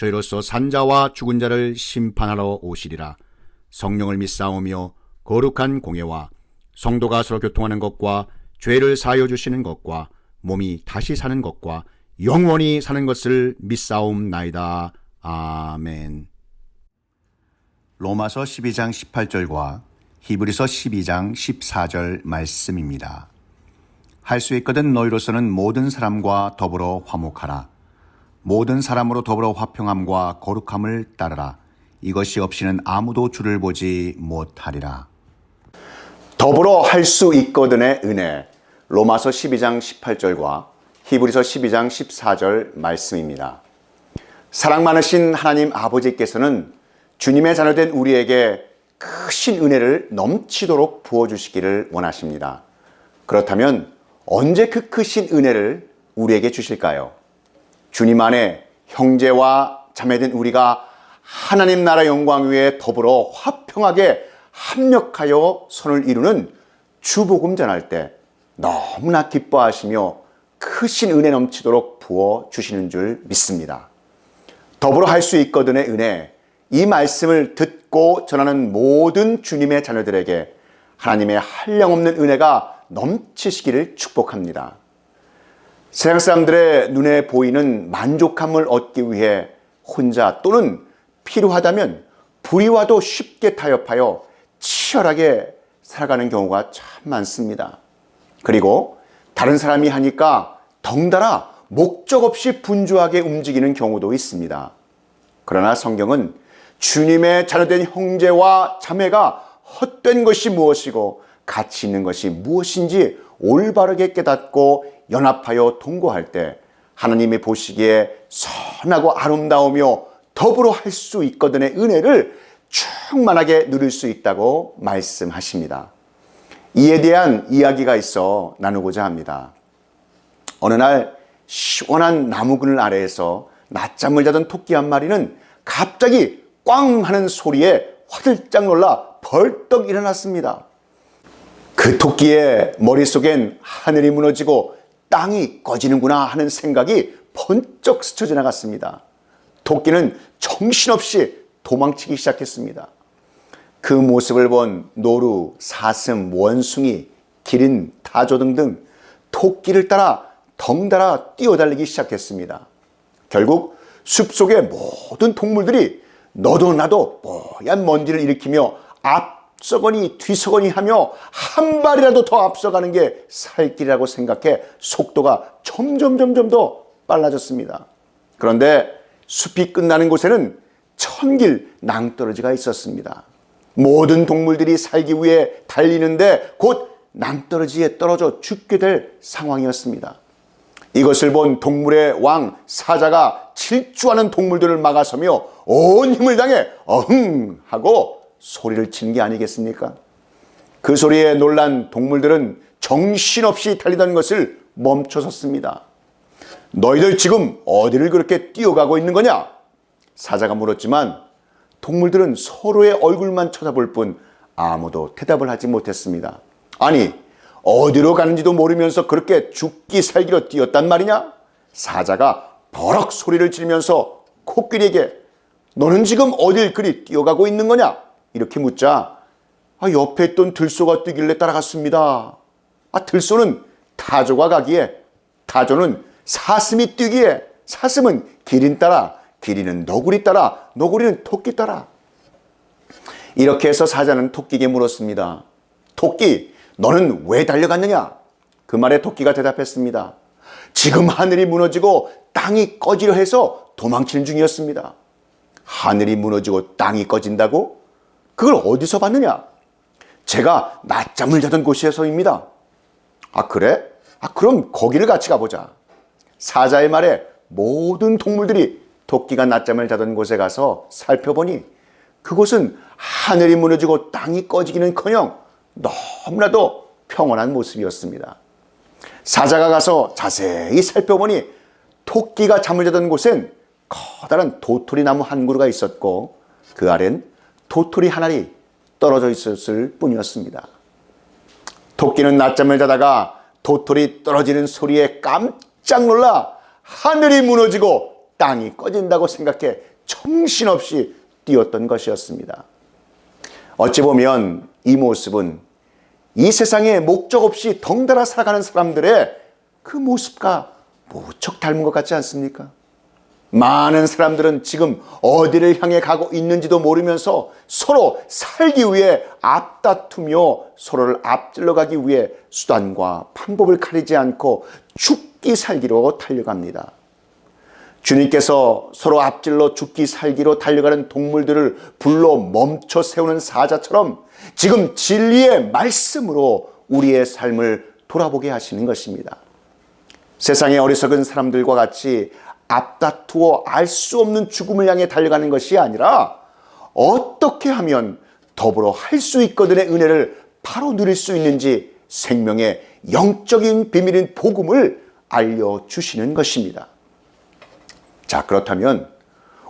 저희로서 산자와 죽은 자를 심판하러 오시리라. 성령을 믿사오며 거룩한 공예와 성도가 서로 교통하는 것과 죄를 사하여 주시는 것과 몸이 다시 사는 것과 영원히 사는 것을 믿사옵나이다. 아멘. 로마서 12장 18절과 히브리서 12장 14절 말씀입니다. 할 수 있거든 너희로서는 모든 사람과 더불어 화목하라. 모든 사람으로 더불어 화평함과 거룩함을 따르라. 이것이 없이는 아무도 주를 보지 못하리라. 더불어 할 수 있거든의 은혜. 로마서 12장 18절과 히브리서 12장 14절 말씀입니다. 사랑 많으신 하나님 아버지께서는 주님의 자녀된 우리에게 크신 은혜를 넘치도록 부어주시기를 원하십니다. 그렇다면 언제 그 크신 은혜를 우리에게 주실까요? 주님 안에 형제와 자매된 우리가 하나님 나라 영광 위에 더불어 화평하게 합력하여 선을 이루는 주복음 전할 때 너무나 기뻐하시며 크신 은혜 넘치도록 부어 주시는 줄 믿습니다. 더불어 할 수 있거든의 은혜, 이 말씀을 듣고 전하는 모든 주님의 자녀들에게 하나님의 한량없는 은혜가 넘치시기를 축복합니다. 세상 사람들의 눈에 보이는 만족함을 얻기 위해 혼자 또는 필요하다면 불의와도 쉽게 타협하여 치열하게 살아가는 경우가 참 많습니다. 그리고 다른 사람이 하니까 덩달아 목적 없이 분주하게 움직이는 경우도 있습니다. 그러나 성경은 주님의 자녀된 형제와 자매가 헛된 것이 무엇이고 가치 있는 것이 무엇인지 올바르게 깨닫고 연합하여 동거할 때 하나님이 보시기에 선하고 아름다우며 더불어 할 수 있거든의 은혜를 충만하게 누릴 수 있다고 말씀하십니다. 이에 대한 이야기가 있어 나누고자 합니다. 어느 날 시원한 나무 그늘 아래에서 낮잠을 자던 토끼 한 마리는 갑자기 꽝 하는 소리에 화들짝 놀라 벌떡 일어났습니다. 그 토끼의 머릿속엔 하늘이 무너지고 땅이 꺼지는구나 하는 생각이 번쩍 스쳐 지나갔습니다. 토끼는 정신없이 도망치기 시작했습니다. 그 모습을 본 노루, 사슴, 원숭이, 기린, 다조 등등 토끼를 따라 덩달아 뛰어달리기 시작했습니다. 결국 숲속의 모든 동물들이 너도 나도 뽀얀 먼지를 일으키며 앞 서거니 뒤서거니 하며 한 발이라도 더 앞서가는 게 살길이라고 생각해 속도가 점점 점점 더 빨라졌습니다. 그런데 숲이 끝나는 곳에는 천길 낭떠러지가 있었습니다. 모든 동물들이 살기 위해 달리는데 곧 낭떠러지에 떨어져 죽게 될 상황이었습니다. 이것을 본 동물의 왕 사자가 질주하는 동물들을 막아서며 온 힘을 당해 어흥 하고 소리를 치는 게 아니겠습니까? 그 소리에 놀란 동물들은 정신없이 달리던 것을 멈춰섰습니다. 너희들 지금 어디를 그렇게 뛰어가고 있는 거냐? 사자가 물었지만 동물들은 서로의 얼굴만 쳐다볼 뿐 아무도 대답을 하지 못했습니다. 아니, 어디로 가는지도 모르면서 그렇게 죽기 살기로 뛰었단 말이냐? 사자가 버럭 소리를 지르면서 코끼리에게 너는 지금 어딜 그리 뛰어가고 있는 거냐? 이렇게 묻자 아, 옆에 있던 들소가 뛰길래 따라갔습니다. 아, 들소는 타조가 가기에 타조는 사슴이 뛰기에 사슴은 기린 따라 기린은 너구리 따라 너구리는 토끼 따라 이렇게 해서 사자는 토끼에게 물었습니다. 토끼 너는 왜 달려갔느냐? 그 말에 토끼가 대답했습니다. 지금 하늘이 무너지고 땅이 꺼지려 해서 도망치는 중이었습니다. 하늘이 무너지고 땅이 꺼진다고? 그걸 어디서 봤느냐? 제가 낮잠을 자던 곳에서입니다. 아, 그래? 아, 그럼 거기를 같이 가보자. 사자의 말에 모든 동물들이 토끼가 낮잠을 자던 곳에 가서 살펴보니 그곳은 하늘이 무너지고 땅이 꺼지기는 커녕 너무나도 평온한 모습이었습니다. 사자가 가서 자세히 살펴보니 토끼가 잠을 자던 곳엔 커다란 도토리 나무 한 그루가 있었고 그 아래는 도토리 하나리 떨어져 있었을 뿐이었습니다. 토끼는 낮잠을 자다가 도토리 떨어지는 소리에 깜짝 놀라 하늘이 무너지고 땅이 꺼진다고 생각해 정신없이 뛰었던 것이었습니다. 어찌 보면 이 모습은 이 세상에 목적 없이 덩달아 살아가는 사람들의 그 모습과 무척 닮은 것 같지 않습니까? 많은 사람들은 지금 어디를 향해 가고 있는지도 모르면서 서로 살기 위해 앞다투며 서로를 앞질러 가기 위해 수단과 방법을 가리지 않고 죽기 살기로 달려갑니다. 주님께서 서로 앞질러 죽기 살기로 달려가는 동물들을 불러 멈춰 세우는 사자처럼 지금 진리의 말씀으로 우리의 삶을 돌아보게 하시는 것입니다. 세상의 어리석은 사람들과 같이 앞다투어 알 수 없는 죽음을 향해 달려가는 것이 아니라 어떻게 하면 더불어 할 수 있거든의 은혜를 바로 누릴 수 있는지 생명의 영적인 비밀인 복음을 알려주시는 것입니다. 자, 그렇다면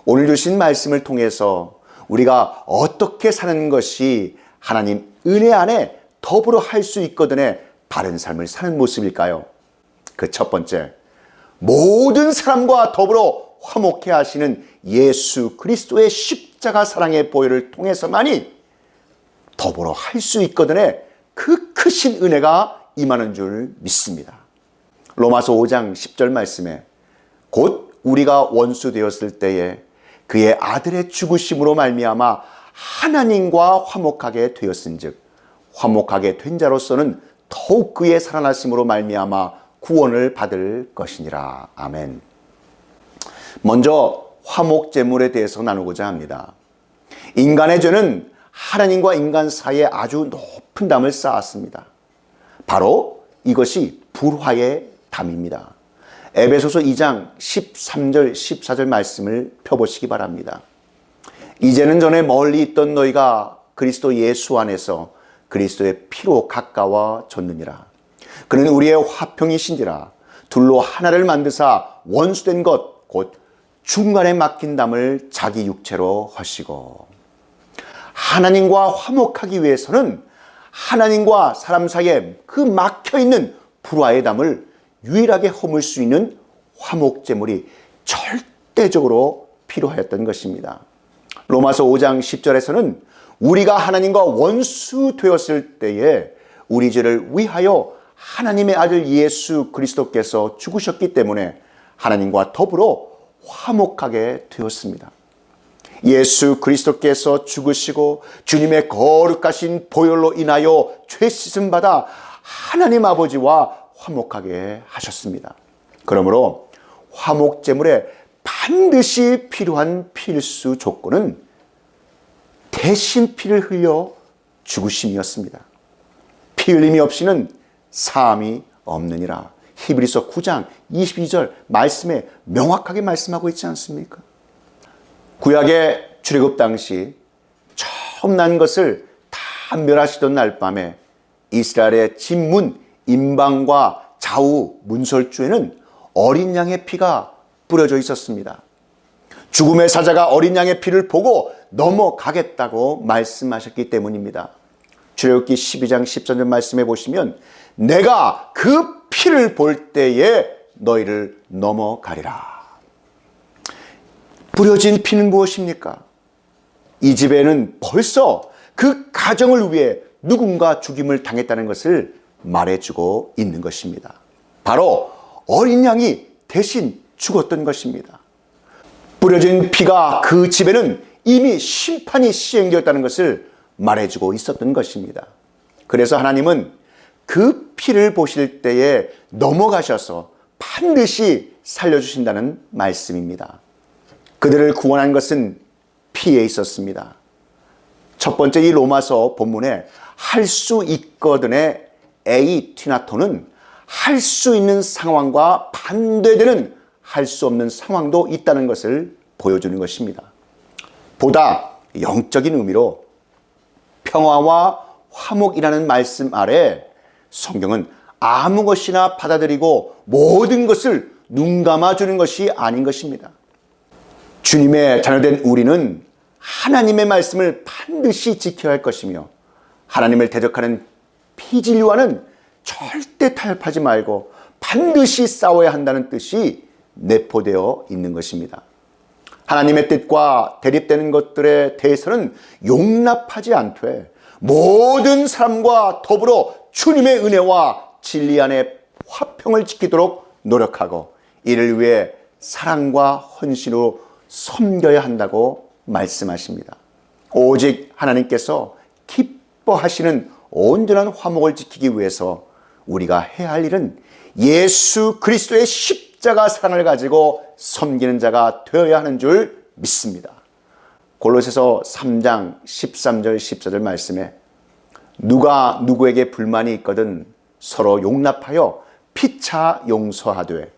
오늘 주신 말씀을 통해서 우리가 어떻게 사는 것이 하나님 은혜 안에 더불어 할 수 있거든의 바른 삶을 사는 모습일까요? 그 첫 번째, 모든 사람과 더불어 화목해 하시는 예수 그리스도의 십자가 사랑의 보혈을 통해서만이 더불어 할 수 있거든의 그 크신 은혜가 임하는 줄 믿습니다. 로마서 5장 10절 말씀에 곧 우리가 원수 되었을 때에 그의 아들의 죽으심으로 말미암아 하나님과 화목하게 되었은즉 화목하게 된 자로서는 더욱 그의 살아나심으로 말미암아 구원을 받을 것이니라. 아멘. 먼저 화목 제물에 대해서 나누고자 합니다. 인간의 죄는 하나님과 인간 사이에 아주 높은 담을 쌓았습니다. 바로 이것이 불화의 담입니다. 에베소서 2장 13절 14절 말씀을 펴보시기 바랍니다. 이제는 전에 멀리 있던 너희가 그리스도 예수 안에서 그리스도의 피로 가까워졌느니라. 그는 우리의 화평이신지라 둘로 하나를 만드사 원수된 것 곧 중간에 막힌 담을 자기 육체로 하시고 하나님과 화목하기 위해서는 하나님과 사람 사이에 그 막혀 있는 불화의 담을 유일하게 허물 수 있는 화목 제물이 절대적으로 필요하였던 것입니다. 로마서 5장 10절에서는 우리가 하나님과 원수 되었을 때에 우리 죄를 위하여 하나님의 아들 예수 그리스도께서 죽으셨기 때문에 하나님과 더불어 화목하게 되었습니다. 예수 그리스도께서 죽으시고 주님의 거룩하신 보혈로 인하여 죄 씻음 받아 하나님 아버지와 화목하게 하셨습니다. 그러므로 화목 제물에 반드시 필요한 필수 조건은 대신 피를 흘려 죽으심이었습니다. 피 흘림이 없이는 사함이 없느니라. 히브리서 9장 22절 말씀에 명확하게 말씀하고 있지 않습니까? 구약의 출애굽 당시 처음 난 것을 다 멸하시던 날 밤에 이스라엘의 진문 임방과 좌우 문설주에는 어린 양의 피가 뿌려져 있었습니다. 죽음의 사자가 어린 양의 피를 보고 넘어가겠다고 말씀하셨기 때문입니다. 출애굽기 12장 14절 말씀해 보시면 내가 그 피를 볼 때에 너희를 넘어가리라. 뿌려진 피는 무엇입니까? 이 집에는 벌써 그 가정을 위해 누군가 죽임을 당했다는 것을 말해주고 있는 것입니다. 바로 어린 양이 대신 죽었던 것입니다. 뿌려진 피가 그 집에는 이미 심판이 시행되었다는 것을 말해주고 있었던 것입니다. 그래서 하나님은 그 피를 보실 때에 넘어가셔서 반드시 살려주신다는 말씀입니다. 그들을 구원한 것은 피에 있었습니다. 첫 번째 이 로마서 본문에 할 수 있거든의 A 티나토는 할 수 있는 상황과 반대되는 할 수 없는 상황도 있다는 것을 보여주는 것입니다. 보다 영적인 의미로 평화와 화목이라는 말씀 아래 성경은 아무 것이나 받아들이고 모든 것을 눈 감아주는 것이 아닌 것입니다. 주님의 자녀된 우리는 하나님의 말씀을 반드시 지켜야 할 것이며 하나님을 대적하는 피진류와는 절대 타협하지 말고 반드시 싸워야 한다는 뜻이 내포되어 있는 것입니다. 하나님의 뜻과 대립되는 것들에 대해서는 용납하지 않되 모든 사람과 더불어 주님의 은혜와 진리 안에 화평을 지키도록 노력하고 이를 위해 사랑과 헌신으로 섬겨야 한다고 말씀하십니다. 오직 하나님께서 기뻐하시는 온전한 화목을 지키기 위해서 우리가 해야 할 일은 예수 그리스도의 십자가 사랑을 가지고 섬기는 자가 되어야 하는 줄 믿습니다. 골로새서 3장 13절 14절 말씀에 누가 누구에게 불만이 있거든 서로 용납하여 피차 용서하되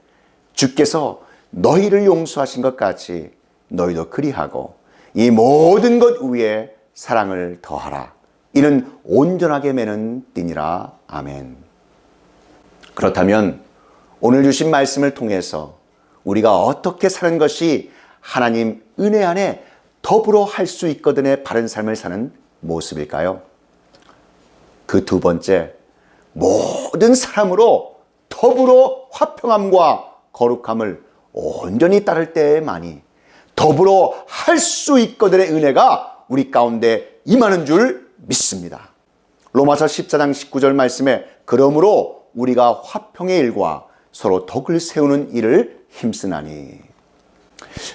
주께서 너희를 용서하신 것 같이 너희도 그리하고 이 모든 것 위에 사랑을 더하라. 이는 온전하게 매는 띠니라. 아멘. 그렇다면 오늘 주신 말씀을 통해서 우리가 어떻게 사는 것이 하나님 은혜 안에 더불어 할 수 있거든의 바른 삶을 사는 모습일까요? 그 두 번째, 모든 사람으로 더불어 화평함과 거룩함을 온전히 따를 때만이 더불어 할 수 있거든의 은혜가 우리 가운데 임하는 줄 믿습니다. 로마서 14장 19절 말씀에 그러므로 우리가 화평의 일과 서로 덕을 세우는 일을 힘쓰나니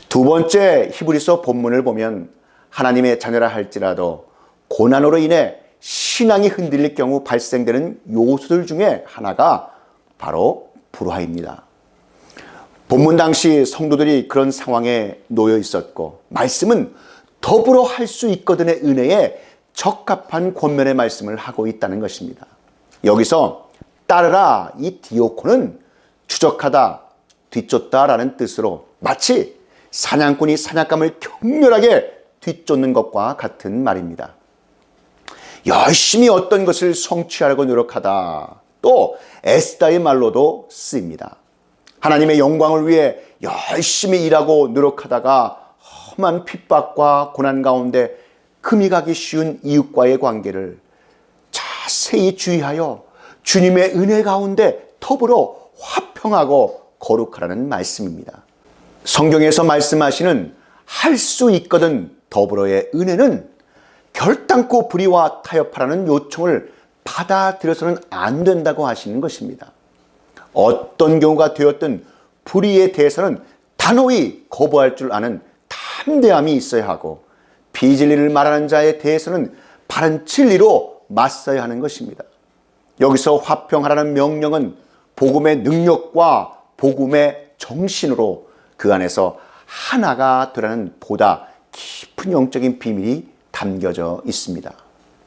두 번째 히브리서 본문을 보면 하나님의 자녀라 할지라도 고난으로 인해 신앙이 흔들릴 경우 발생되는 요소들 중에 하나가 바로 불화입니다. 본문 당시 성도들이 그런 상황에 놓여 있었고 말씀은 더불어 할 수 있거든의 은혜에 적합한 권면의 말씀을 하고 있다는 것입니다. 여기서 따르라 이 디오코는 추적하다, 뒤쫓다라는 뜻으로 마치 사냥꾼이 사냥감을 격렬하게 뒤쫓는 것과 같은 말입니다. 열심히 어떤 것을 성취하려고 노력하다. 또 에스다의 말로도 쓰입니다. 하나님의 영광을 위해 열심히 일하고 노력하다가 험한 핍박과 고난 가운데 금이 가기 쉬운 이웃과의 관계를 자세히 주의하여 주님의 은혜 가운데 더불어 화평하고 거룩하라는 말씀입니다. 성경에서 말씀하시는 할 수 있거든 더불어의 은혜는 결단코 불의와 타협하라는 요청을 받아들여서는 안 된다고 하시는 것입니다. 어떤 경우가 되었든 불의에 대해서는 단호히 거부할 줄 아는 담대함이 있어야 하고 비진리를 말하는 자에 대해서는 바른 진리로 맞서야 하는 것입니다. 여기서 화평하라는 명령은 복음의 능력과 복음의 정신으로 그 안에서 하나가 되라는 보다 깊은 영적인 비밀이 담겨져 있습니다.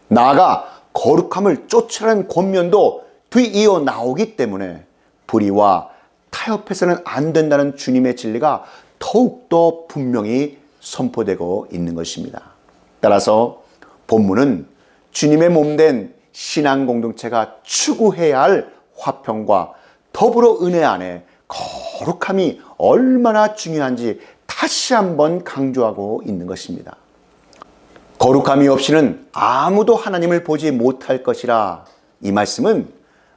나아가 거룩함을 쫓으라는 권면도 뒤이어 나오기 때문에 불의와 타협해서는 안 된다는 주님의 진리가 더욱더 분명히 선포되고 있는 것입니다. 따라서 본문은 주님의 몸된 신앙 공동체가 추구해야 할 화평과 더불어 은혜 안에 거룩함이 얼마나 중요한지 다시 한번 강조하고 있는 것입니다. 거룩함이 없이는 아무도 하나님을 보지 못할 것이라 이 말씀은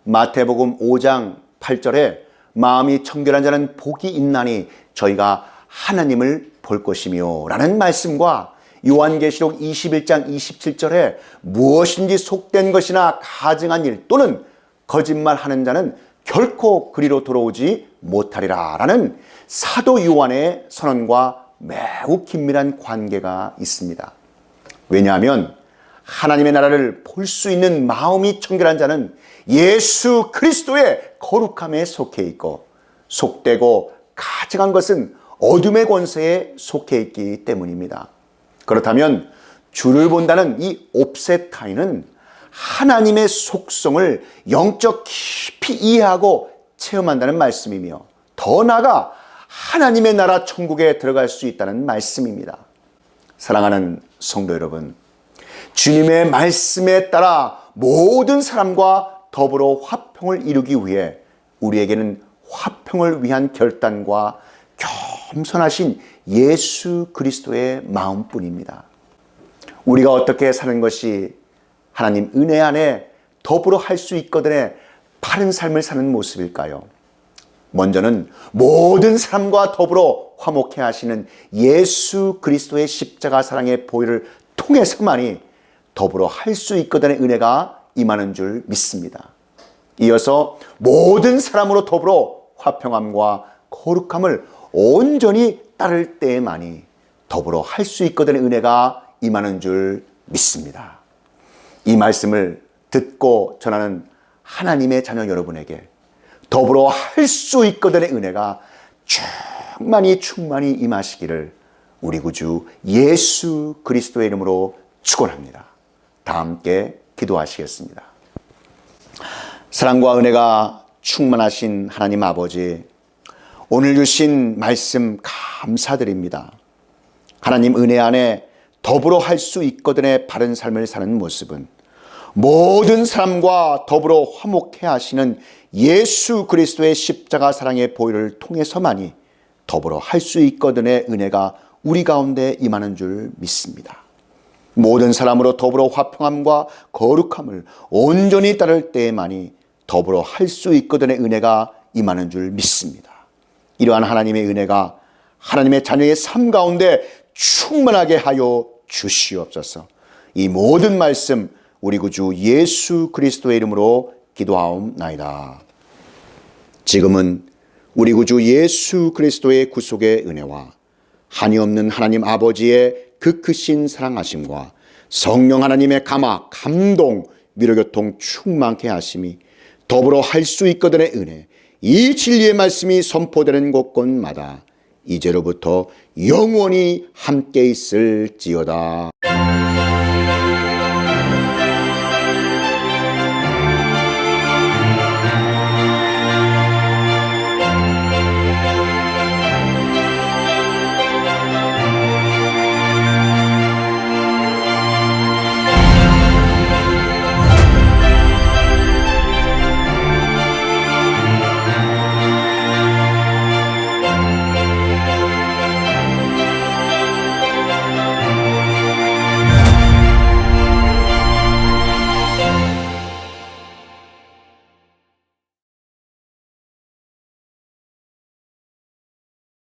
마태복음 5장 8절에 마음이 청결한 자는 복이 있나니 저희가 하나님을 볼 것이며 라는 말씀과 요한계시록 21장 27절에 무엇인지 속된 것이나 가증한 일 또는 거짓말하는 자는 결코 그리로 돌아오지 못하리라 라는 사도 요한의 선언과 매우 긴밀한 관계가 있습니다. 왜냐하면 하나님의 나라를 볼 수 있는 마음이 청결한 자는 예수 그리스도의 거룩함에 속해 있고 속되고 가증한 것은 어둠의 권세에 속해 있기 때문입니다. 그렇다면 주를 본다는 이 옵세타인은 하나님의 속성을 영적 깊이 이해하고 체험한다는 말씀이며 더 나아가 하나님의 나라 천국에 들어갈 수 있다는 말씀입니다. 사랑하는 성도 여러분, 주님의 말씀에 따라 모든 사람과 더불어 화평을 이루기 위해 우리에게는 화평을 위한 결단과 겸손하신 예수 그리스도의 마음뿐입니다. 우리가 어떻게 사는 것이 하나님 은혜 안에 더불어 할 수 있거든에 바른 삶을 사는 모습일까요? 먼저는 모든 사람과 더불어 화목해 하시는 예수 그리스도의 십자가 사랑의 보혈을 통해서만이 더불어 할 수 있거든의 은혜가 임하는 줄 믿습니다. 이어서 모든 사람으로 더불어 화평함과 거룩함을 온전히 따를 때에만이 더불어 할 수 있거든의 은혜가 임하는 줄 믿습니다. 이 말씀을 듣고 전하는 하나님의 자녀 여러분에게 더불어 할 수 있거든의 은혜가 충만히 충만히 임하시기를 우리 구주 예수 그리스도의 이름으로 축원합니다. 다 함께 기도하시겠습니다. 사랑과 은혜가 충만하신 하나님 아버지, 오늘 주신 말씀 감사드립니다. 하나님 은혜 안에 더불어 할 수 있거든의 바른 삶을 사는 모습은 모든 사람과 더불어 화목해 하시는 예수 그리스도의 십자가 사랑의 보혈을 통해서만이 더불어 할 수 있거든의 은혜가 우리 가운데 임하는 줄 믿습니다. 모든 사람으로 더불어 화평함과 거룩함을 온전히 따를 때에만이 더불어 할 수 있거든의 은혜가 임하는 줄 믿습니다. 이러한 하나님의 은혜가 하나님의 자녀의 삶 가운데 충만하게 하여 주시옵소서. 이 모든 말씀 우리 구주 예수 그리스도의 이름으로 기도하옵나이다. 지금은 우리 구주 예수 그리스도의 구속의 은혜와 한이 없는 하나님 아버지의 그 크신 사랑하심과 성령 하나님의 감화, 감동, 위로교통 충만케 하심이 더불어 할 수 있거든의 은혜, 이 진리의 말씀이 선포되는 곳곳마다 이제로부터 영원히 함께 있을지어다.